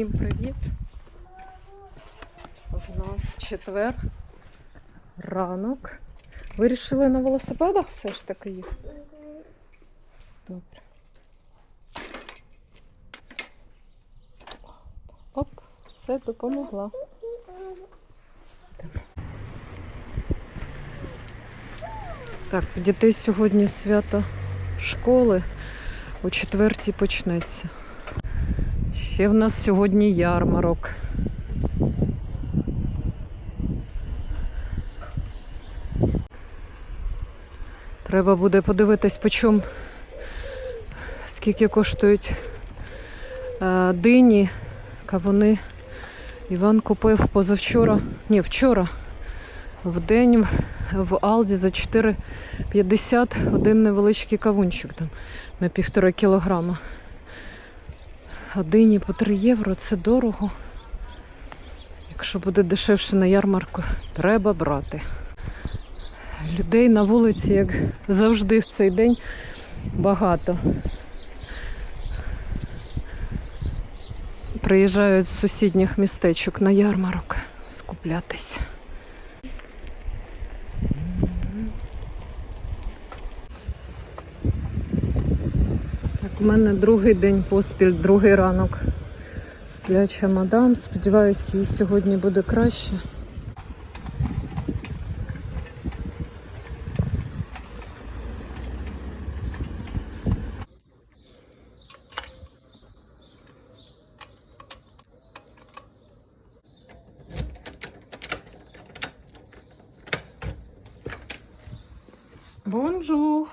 Всім привіт! У нас четвер, ранок. Вирішили на велосипедах все ж таки їх? Добре. Оп, все допомогла. Так, дітей сьогодні свято школи. О четвертій почнеться. Ще в нас сьогодні ярмарок. Треба буде подивитись, по скільки коштують е, дині, кавуни. Іван купив позавчора, ні, вчора, в день в Алді за 4,50 один невеличкий кавунчик там на півтора кілограма. А дині по 3 євро це дорого. Якщо буде дешевше на ярмарку, треба брати. Людей на вулиці, як завжди в цей день, багато. Приїжджають з сусідніх містечок на ярмарок скуплятись. У мене другий день поспіль, другий ранок. Спляча мадам. Сподіваюся, їй сьогодні буде краще. Бонжур.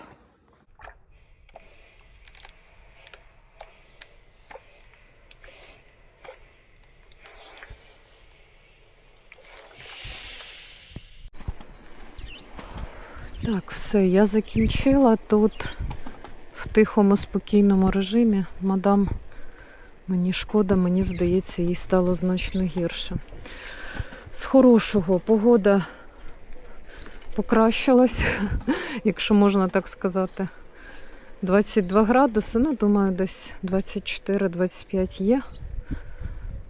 Так, все, я закінчила тут в тихому, спокійному режимі. Мадам, мені шкода, мені здається, їй стало значно гірше. З хорошого погода покращилась, якщо можна так сказати. 22 градуси, ну, думаю, десь 24-25 є.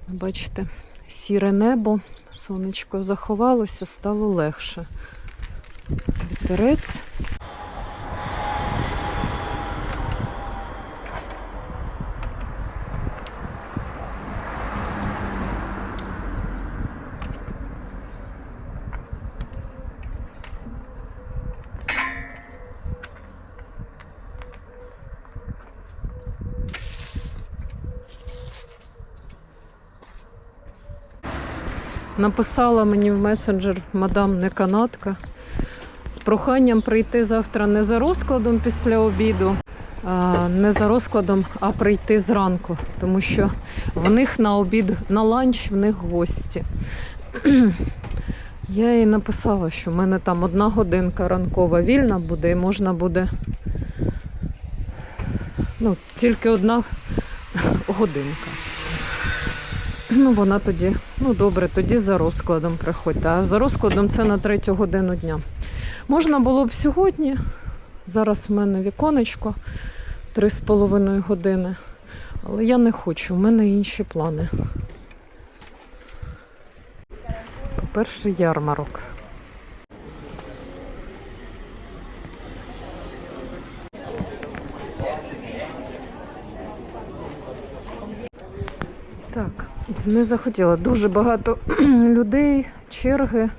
Бачите, сіре небо, сонечко заховалося, стало легше. Вітерець. Написала мені в месенджер мадам не канадка з проханням прийти завтра не за розкладом після обіду, не за розкладом, а прийти зранку, тому що в них на обід, на ланч в них гості. Я їй написала, що в мене там одна годинка ранкова вільна буде і можна буде ну, тільки одна годинка. Ну, вона тоді, ну добре, тоді за розкладом приходьте. А за розкладом це на третю годину дня. Можна було б сьогодні. Зараз в мене віконечко 3,5 години. Але я не хочу, в мене інші плани. По-перше, ярмарок. Так, не захотіла. Дуже багато людей, черги.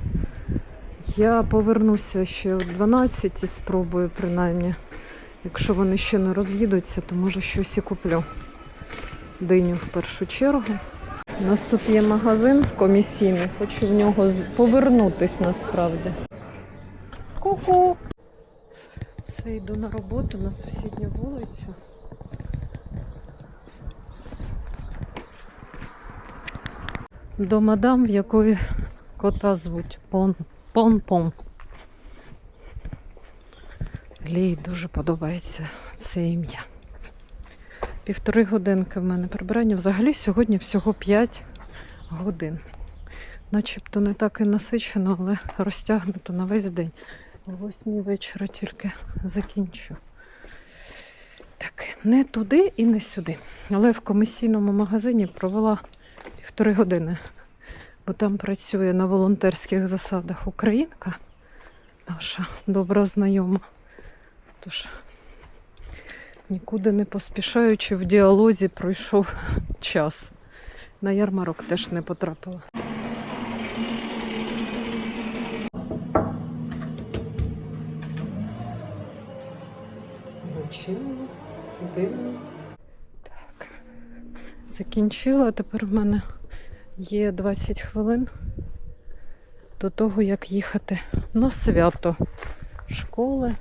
Я повернуся ще о 12 і спробую принаймні. Якщо вони ще не роз'їдуться, то може щось і куплю. Диню в першу чергу. У нас тут є магазин комісійний, хочу в нього повернутись насправді. Ку-ку! Все, йду на роботу на сусідню вулицю. До мадам, в якої кота звуть Пон. Пон-пон. Лій дуже подобається це ім'я. Півтори годинки в мене прибирання. Взагалі сьогодні всього 5 годин. Начебто не так і насичено, але розтягнуто на весь день. О восьмій вечора тільки закінчу. Так, не туди і не сюди. Але в комісійному магазині провела півтори години. Бо там працює на волонтерських засадах українка, наша добра знайома. Тож нікуди не поспішаючи в діалозі пройшов час. На ярмарок теж не потрапила. Зачинено, дивно. Так. Закінчила. Тепер в мене є 20 хвилин до того, як їхати на свято школи.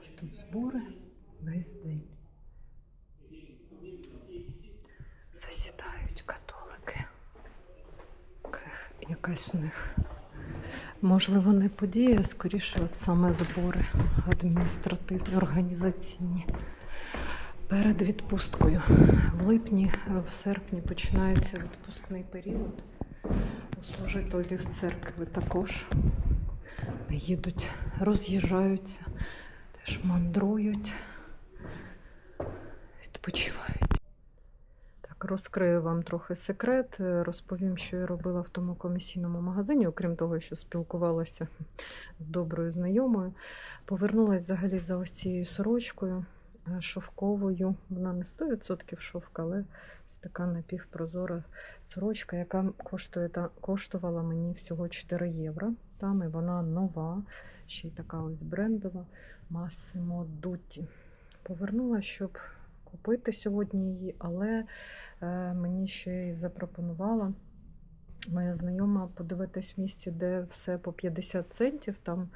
Ось тут збори весь день. Засідають католики. Якась у них. Можливо, не подія, скоріше, от саме збори адміністративні, організаційні. Перед відпусткою. В липні, в серпні починається відпускний період. У служителів церкви також їдуть, роз'їжджаються, теж мандрують, відпочивають. Так, розкрию вам трохи секрет, розповім, що я робила в тому комісійному магазині, окрім того, що спілкувалася з доброю знайомою. Повернулася взагалі за ось цією сорочкою шовковою. Вона не 100% шовка, але ось така напівпрозора сорочка, яка коштує, та, коштувала мені всього 4 євро. Там і вона нова, ще й така ось брендова Massimo Dutti. Повернула, щоб купити сьогодні її, але е, мені ще й запропонувала моя знайома подивитись в місті, де все по 50 центів. Там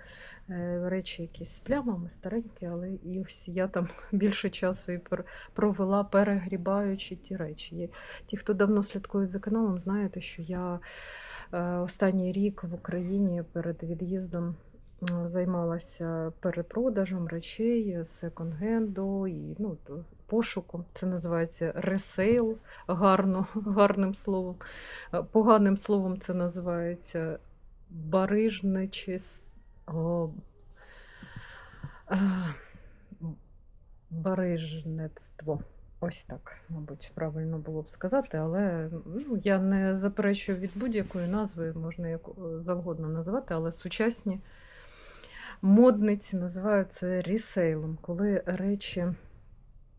е, речі якісь з плямами, старенькі, але і ось я там більше часу і провела, перегрібаючи ті речі. Ті, хто давно слідкує за каналом, знаєте, що я е, останній рік в Україні перед від'їздом займалася перепродажем речей, секонд-генду і ну, пошуком. Це називається ресейл гарно, гарним словом. Е, Поганим словом це називається барижничіс... О, а, барижництво. Ось так, мабуть, правильно було б сказати, але ну, я не заперечую від будь-якої назви, можна як е, завгодно називати, але сучасні модниці називають це ресейлом, коли речі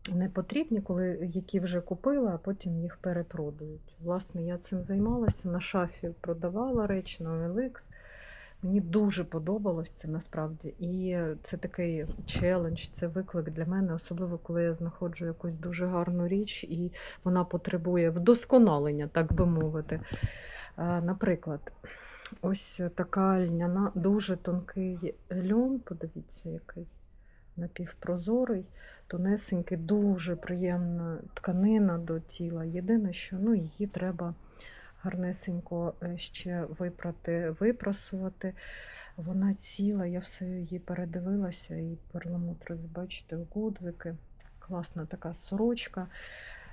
не потрібні, коли які вже купила, а потім їх перепродають. Власне, я цим займалася на шафі, продавала речі на OLX. Мені дуже подобалось це насправді. І це такий челендж, це виклик для мене, особливо коли я знаходжу якусь дуже гарну річ, і вона потребує вдосконалення, так би мовити. Наприклад, ось така льняна, дуже тонкий льон, подивіться, який напівпрозорий, тонесенький, дуже приємна тканина до тіла. Єдине, що ну, її треба гарнесенько е, ще випрати, випрасувати. Вона ціла, я все її передивилася, і перламутрові, бачите, гудзики. Класна така сорочка.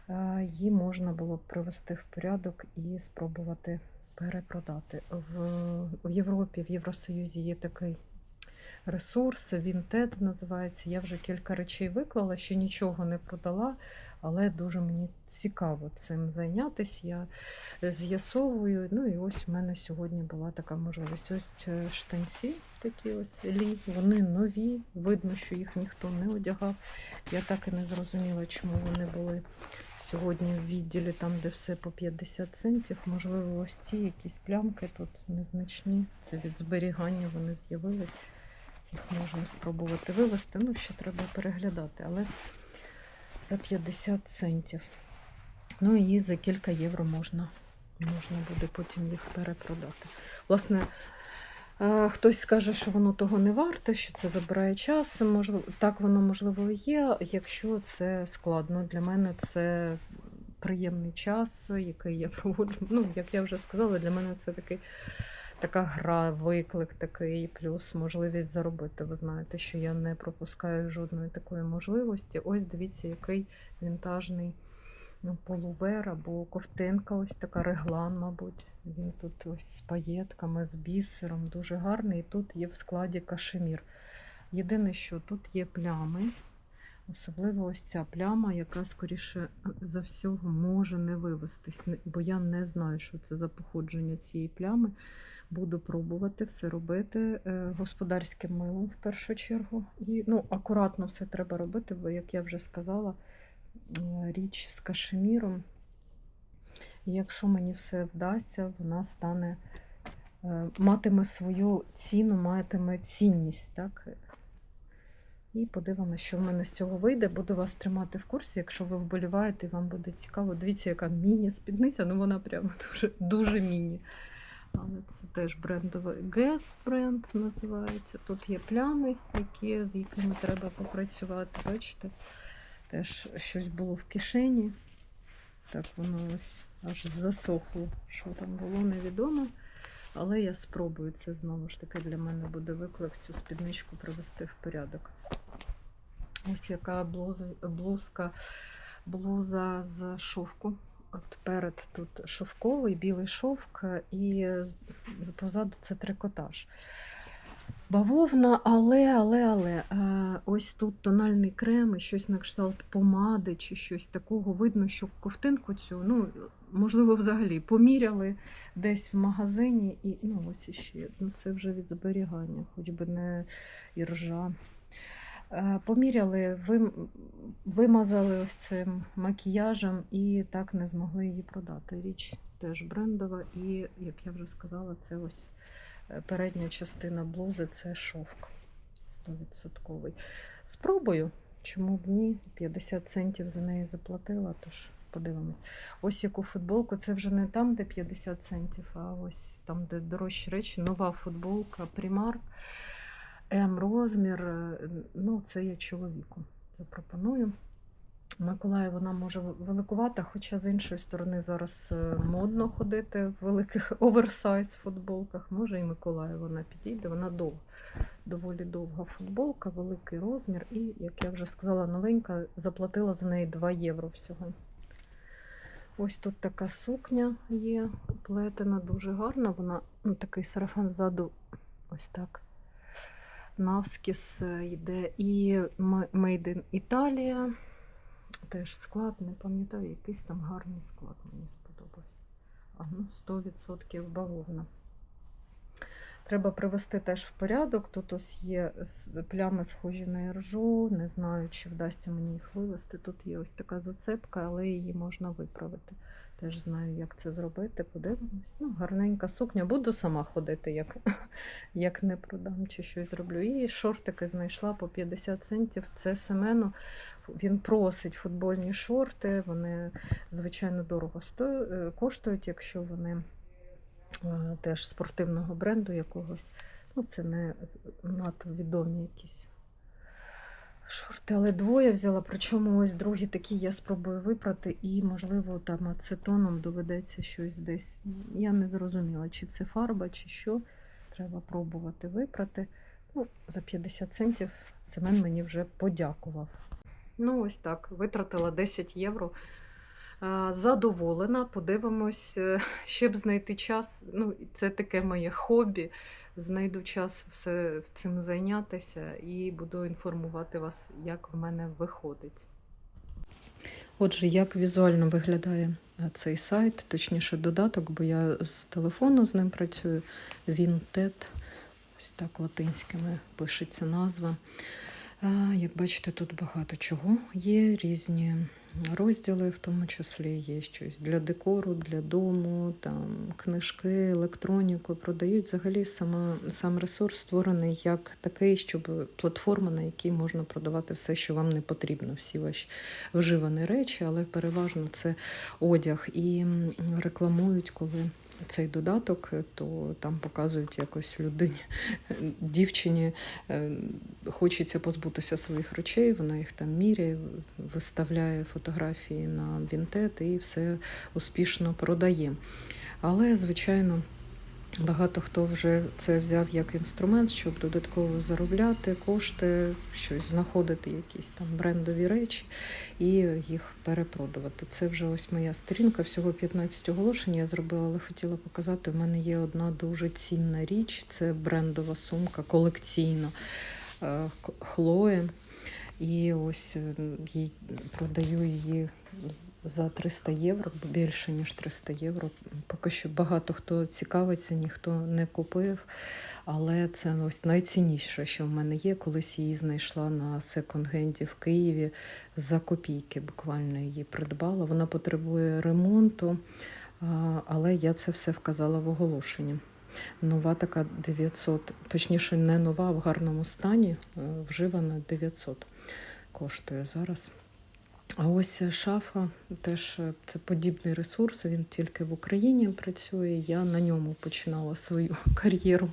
Е, Її можна було б привести в порядок і спробувати перепродати. В, в Європі, в Євросоюзі є такий ресурс, Vinted називається. Я вже кілька речей виклала, ще нічого не продала, але дуже мені цікаво цим зайнятися. Я з'ясовую. Ну і ось в мене сьогодні була така можливість. Ось е, штанці такі ось лі, вони нові. Видно, що їх ніхто не одягав. Я так і не зрозуміла, чому вони були сьогодні в відділі, там, де все по 50 центів. Можливо, ось ці якісь плямки тут незначні. Це від зберігання вони з'явились. Їх можна спробувати вивести. Ну, ще треба переглядати, але за 50 центів. Ну і за кілька євро можна, можна буде потім їх перепродати. Власне, е, хтось скаже, що воно того не варте, що це забирає час. Можливо, так воно можливо є, якщо це складно. Для мене це приємний час, який я проводжу. Ну, як я вже сказала, для мене це такий. Така гра, виклик такий, плюс можливість заробити. Ви знаєте, що я не пропускаю жодної такої можливості. Ось дивіться, який вінтажний ну, полувер або ковтинка, ось така реглан, мабуть. Він тут ось з паєтками, з бісером, дуже гарний. І тут є в складі кашемір. Єдине, що тут є плями. Особливо ось ця пляма, яка скоріше за всього може не вивестись, бо я не знаю, що це за походження цієї плями. Буду пробувати все робити е, господарським милом в першу чергу. І ну, акуратно все треба робити, бо, як я вже сказала, е, річ з кашеміром. Якщо мені все вдасться, вона стане е, матиме свою ціну, матиме цінність. Так? І подивимося, що в мене з цього вийде. Буду вас тримати в курсі, якщо ви вболіваєте, вам буде цікаво. Дивіться, яка міні-спідниця, ну вона прямо дуже, дуже міні. Але це теж брендовий Guess бренд називається. Тут є плями, які, з якими треба попрацювати. Бачите, теж щось було в кишені. Так воно ось аж засохло. Що там було, невідомо. Але я спробую це знову ж таки для мене буде виклик цю спідничку привести в порядок. Ось яка блуза, блузка, блуза з шовку. От перед тут шовковий білий шовк, і позаду це трикотаж. Бавовна, але, але, але ось тут тональний крем і щось на кшталт помади чи щось такого. Видно, що ковтинку цю, ну, можливо, взагалі поміряли десь в магазині, і ну, ось іще. Ну, це вже від зберігання, хоч би не іржа. Е, Поміряли, вим- вимазали ось цим макіяжем і так не змогли її продати. Річ теж брендова, і, як я вже сказала, це ось передня частина блузи це шовк 100%. Спробую, чому б ні? 50 центів за неї заплатила, тож подивимось. Ось яку футболку, це вже не там, де 50 центів, а ось там, де дорожчі речі. Нова футболка Primark. М розмір, е, ну це я чоловіку запропоную. Миколаїв вона може великувата, хоча з іншої сторони зараз е, модно ходити в великих оверсайз футболках. Може і Миколаїв вона підійде, вона довга, доволі довга футболка, великий розмір. І, як я вже сказала, новенька, заплатила за неї 2 євро всього. Ось тут така сукня є, плетена, дуже гарна. Вона ну, такий сарафан ззаду, ось так навскіс е, йде. І Made in Italia. Теж склад, не пам'ятаю, якийсь там гарний склад мені сподобався. Ну, 100% бавовна. Треба привести теж в порядок. Тут ось є плями схожі на іржу. Не знаю, чи вдасться мені їх вивести. Тут є ось така зацепка, але її можна виправити. Теж знаю, як це зробити. Подивимось. Ну, гарненька сукня. Буду сама ходити, як, як не продам чи щось зроблю. І шортики знайшла по 50 центів. Це Семену. Він просить футбольні шорти. Вони, звичайно, дорого стою- е, коштують, якщо вони е, теж спортивного бренду якогось. Ну, це не надто відомі якісь шорти, але двоє взяла. Причому ось другі такі я спробую випрати, і, можливо, там ацетоном доведеться щось десь. Я не зрозуміла, чи це фарба, чи що. Треба пробувати випрати. Ну, за 50 центів Семен мені вже подякував. Ну, ось так, витратила 10 євро. Задоволена, подивимось, е, ще б знайти час. Ну, це таке моє хобі. Знайду час все цим зайнятися і буду інформувати вас, як в мене виходить. Отже, як візуально виглядає е, цей сайт, точніше додаток, бо я з телефону з ним працюю. Vinted, ось так латинськими пишеться назва. Е, Як бачите, тут багато чого є, різні розділи, в тому числі є щось для декору, для дому, там книжки, електроніку продають. Взагалі сама, сам ресурс створений як такий, щоб платформа, на якій можна продавати все, що вам не потрібно, всі ваші вживані речі, але переважно це одяг. І рекламують, коли цей додаток, то там показують якось людині, дівчині е, хочеться позбутися своїх речей, вона їх там міряє, виставляє фотографії на бінтет і все успішно продає. Але, звичайно, багато хто вже це взяв як інструмент, щоб додатково заробляти кошти, щось знаходити, якісь там брендові речі і їх перепродувати. Це вже ось моя сторінка. Всього 15 оголошень я зробила, але хотіла показати. В мене є одна дуже цінна річ. Це брендова сумка, колекційна е, Хлоє. І ось е, їй продаю її за 300 євро, більше ніж 300 євро. Поки що багато хто цікавиться, ніхто не купив. Але це ось найцінніше, що в мене є. Колись її знайшла на секонд-генді в Києві за копійки. Буквально її придбала. Вона потребує ремонту, але я це все вказала в оголошенні. Нова така 900, точніше, не нова, а в гарному стані, е, вживана 900 коштує зараз. А ось шафа теж е, це подібний ресурс. Він тільки в Україні працює. Я на ньому починала свою кар'єру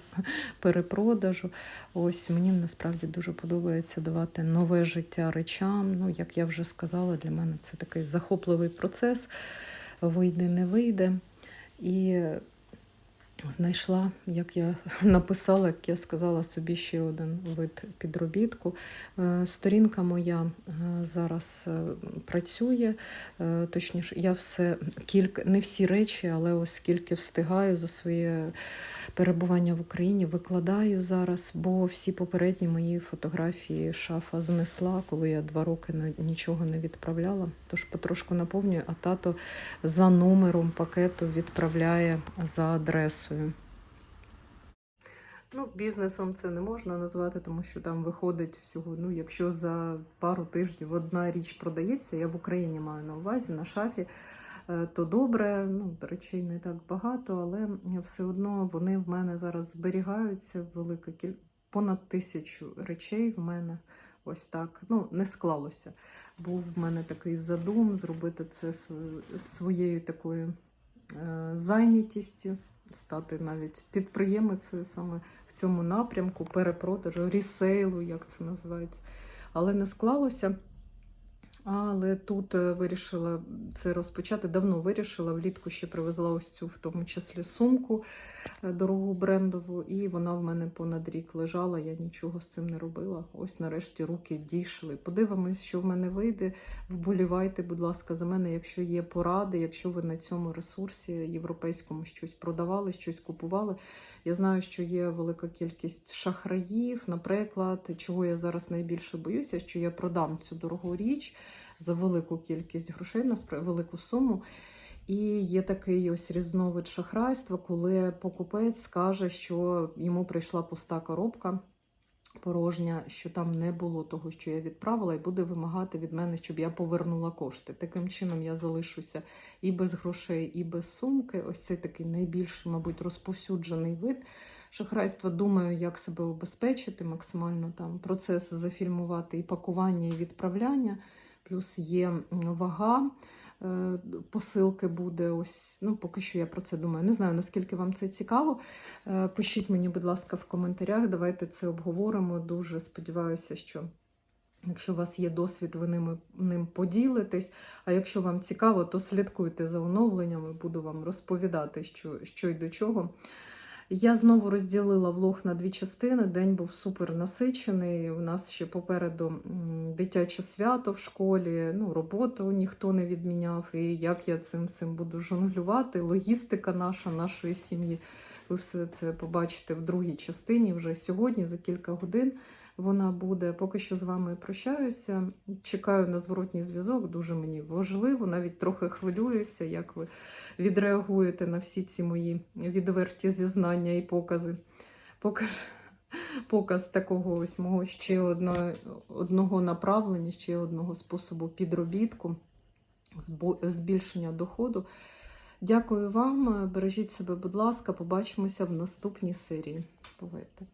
перепродажу. Ось мені насправді дуже подобається давати нове життя речам. Ну, як я вже сказала, для мене це такий захопливий процес. Вийде, не вийде. І знайшла, як я написала, як я сказала собі ще один вид підробітку. Е, Сторінка моя е, зараз е, працює. Точніше, я все кілька, не всі речі, але ось скільки встигаю за своє перебування в Україні, викладаю зараз, бо всі попередні мої фотографії шафа знесла, коли я два роки нічого не відправляла. Тож потрошку наповнюю, а тато за номером пакету відправляє за адресою. Ну, бізнесом це не можна назвати, тому що там виходить всього. Ну, якщо за пару тижнів одна річ продається, я в Україні маю на увазі на шафі, е, то добре. Ну, речей не так багато, але все одно вони в мене зараз зберігаються. Велика кіль... понад тисячу речей в мене. Ось так. Ну, не склалося. Був в мене такий задум зробити це своєю такою е, зайнятістю, стати навіть підприємицею саме в цьому напрямку, перепродажу, рісейлу, як це називається. Але не склалося. Але тут е, вирішила це розпочати. Давно вирішила. Влітку ще привезла ось цю, в тому числі, сумку дорогу брендову, і вона в мене понад рік лежала. Я нічого з цим не робила. Ось нарешті руки дійшли. Подивимось, що в мене вийде. Вболівайте, будь ласка, за мене, якщо є поради, якщо ви на цьому ресурсі європейському щось продавали, щось купували. Я знаю, що є велика кількість шахраїв, наприклад, чого я зараз найбільше боюся, що я продам цю дорогу річ за велику кількість грошей, наспра- велику суму. І є такий ось різновид шахрайства, коли покупець скаже, що йому прийшла пуста коробка порожня, що там не було того, що я відправила, і буде вимагати від мене, щоб я повернула кошти. Таким чином я залишуся і без грошей, і без сумки. Ось це такий найбільш, мабуть, розповсюджений вид шахрайства. Думаю, як себе обезпечити, максимально там процес зафільмувати і пакування, і відправляння. Плюс є вага е, посилки буде. Ось, ну поки що я про це думаю. Не знаю, наскільки вам це цікаво. Е, Пишіть мені, будь ласка, в коментарях. Давайте це обговоримо. Дуже сподіваюся, що. Якщо у вас є досвід, ви ними, ним поділитесь. А якщо вам цікаво, то слідкуйте за оновленнями, буду вам розповідати, що, що й до чого. Я знову розділила влог на дві частини. День був супер насичений. У нас ще попереду дитяче свято в школі, ну, роботу ніхто не відміняв. І як я цим цим буду жонглювати, логістика наша, нашої сім'ї. Ви все це побачите в другій частині вже сьогодні, за кілька годин. Вона буде. Поки що з вами прощаюся. Чекаю на зворотній зв'язок. Дуже мені важливо, навіть трохи хвилююся, як ви відреагуєте на всі ці мої відверті зізнання і покази. Показ, показ такого ось мого ще одного, одного направлення, ще одного способу підробітку, збільшення доходу. Дякую вам. Бережіть себе, будь ласка. Побачимося в наступній серії. Бувайте!